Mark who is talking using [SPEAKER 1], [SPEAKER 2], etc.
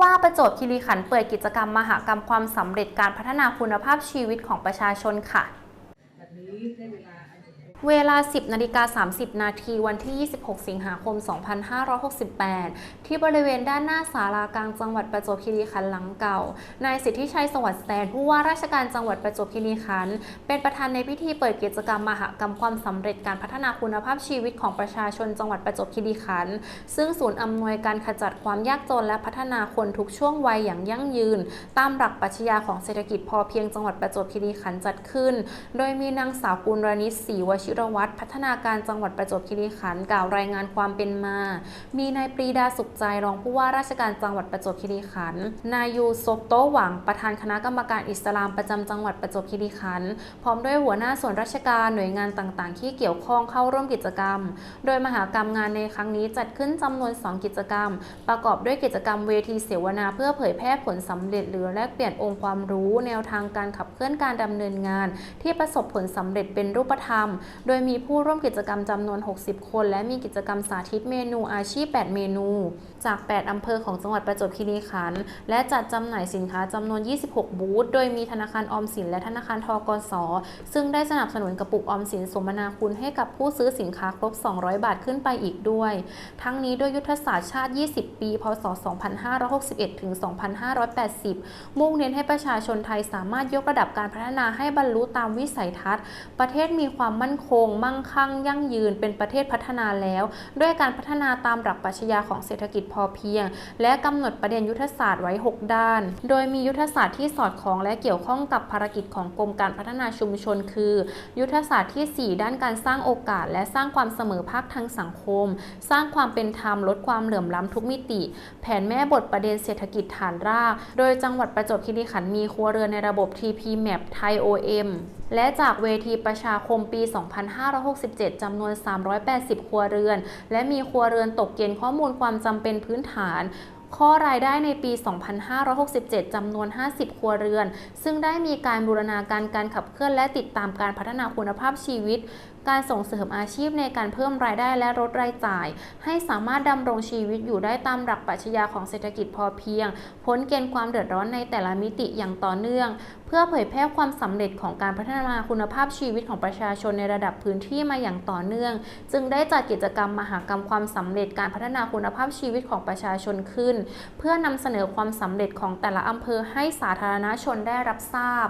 [SPEAKER 1] ว่าประจวบคีรีขันธ์เปิดกิจกรรมมหกรรมความสำเร็จการพัฒนาคุณภาพชีวิตของประชาชนค่ะ
[SPEAKER 2] เวลาสมควร
[SPEAKER 1] เวลา 10นาฬิกา30 นาทีวันที่ 26 สิงหาคม 2568 ที่บริเวณด้านหน้าศาลากลางจังหวัดประจวบคีรีขันธ์หลังเก่า นายสิทธิชัยสวัสดิ์แสนผู้ว่าราชการจังหวัดประจวบคีรีขันธ์เป็นประธานในพิธีเปิดกิจกรรมมหกรรมความสำเร็จการพัฒนาคุณภาพชีวิตของประชาชนจังหวัดประจวบคีรีขันธ์ซึ่งศูนย์อำนวยการขจัดความยากจนและพัฒนาคนทุกช่วงวัยอย่างยั่งยืน ตามหลักปรัชญาของเศรษฐกิจพอเพียงจังหวัดประจวบคีรีขันธ์จัดขึ้น โดยมีนางสาวกุลรณิศรีวชิรวัตรพัฒนาการจังหวัดประจวบคีรีขันธ์กล่าวรายงานความเป็นมา มีนายปรีดาสุขใจรองผู้ว่าราชการจังหวัดประจวบคีรีขันธ์นายยูซบโตหวังประธานคณะกรรมการอิสลามประจำจังหวัดประจวบคีรีขันธ์พร้อมด้วยหัวหน้าส่วนราชการหน่วยงานต่างๆ ที่เกี่ยวข้องเข้าร่วมกิจกรรม โดยมหากรรมงานในครั้งนี้จัดขึ้นจำนวน 2 กิจกรรม ประกอบด้วยกิจกรรมเวทีเสวนาเพื่อเผยแพร่ผลสำเร็จหรือแลกเปลี่ยนองค์ความรู้ แนวทางการขับเคลื่อนการดำเนินงาน ที่ประสบผลสำเร็จเป็นรูปธรรมโดยมีผู้ร่วมกิจกรรมจำนวน 60 คน และมีกิจกรรมสาธิตเมนูอาชีพ 8 เมนู จาก 8 อำเภอของจังหวัดประจวบคีรีขันธ์และจัดจำหน่ายสินค้าจำนวน 26 บูธ โดยมีธนาคารออมสินและธนาคารทกส ซึ่งได้สนับสนุนกระปุกออมสินสมนาคุณให้กับผู้ซื้อสินค้าครบ 200 บาทขึ้นไปอีกด้วย ทั้งนี้ด้วยยุทธศาสตร์ชาติ 20 ปี พศ 2561 ถึง 2580 มุ่งเน้นให้ประชาชนไทยสามารถยกระดับการพัฒนาให้บรรลุตามวิสัยทัศน์ ประเทศมีความมั่นคงมั่งคั่ง ยั่งยืน เป็นประเทศพัฒนาแล้ว ด้วยการพัฒนาตามหลักปรัชญาของเศรษฐกิจพอเพียง และกำหนดประเด็นยุทธศาสตร์ไว้ 6 ด้าน โดยมียุทธศาสตร์ที่สอดคล้องและเกี่ยวข้องกับภารกิจของกรมการพัฒนาชุมชน คือ ยุทธศาสตร์ที่ 4 ด้านการสร้างโอกาส และสร้างความเสมอภาคทางสังคม สร้างความเป็นธรรมลดความเหลื่อมล้ำทุกมิติ แผนแม่บทประเด็นเศรษฐกิจฐานราก โดยจังหวัดประจวบคีรีขันธ์มีครัวเรือนในระบบ TP Map ไทย OM และจากเวทีประชาคมปี 2 2567 จำนวน 380 ครัวเรือน และมีครัวเรือนตกเกณฑ์ข้อมูลความจำเป็นพื้นฐาน ข้อรายได้ในปี 2567 จำนวน 50 ครัวเรือน ซึ่งได้มีการบูรณาการการขับเคลื่อนและติดตามการพัฒนาคุณภาพชีวิต การส่งเสริมอาชีพในการเพิ่มรายได้และลดรายจ่าย ให้สามารถดำรงชีวิตอยู่ได้ตามหลักปรัชญาของเศรษฐกิจพอเพียง พ้นเกณฑ์ความเดือดร้อนในแต่ละมิติอย่างต่อเนื่อง เพื่อเผยแพร่ความสำเร็จของการพัฒนาคุณภาพชีวิตของประชาชนในระดับพื้นที่มาอย่างต่อเนื่อง จึงได้จัดกิจกรรมมหากรรมความสำเร็จการพัฒนาคุณภาพชีวิตของประชาชนขึ้นเพื่อนำเสนอความสำเร็จของแต่ละอำเภอให้สาธารณชนได้รับทราบ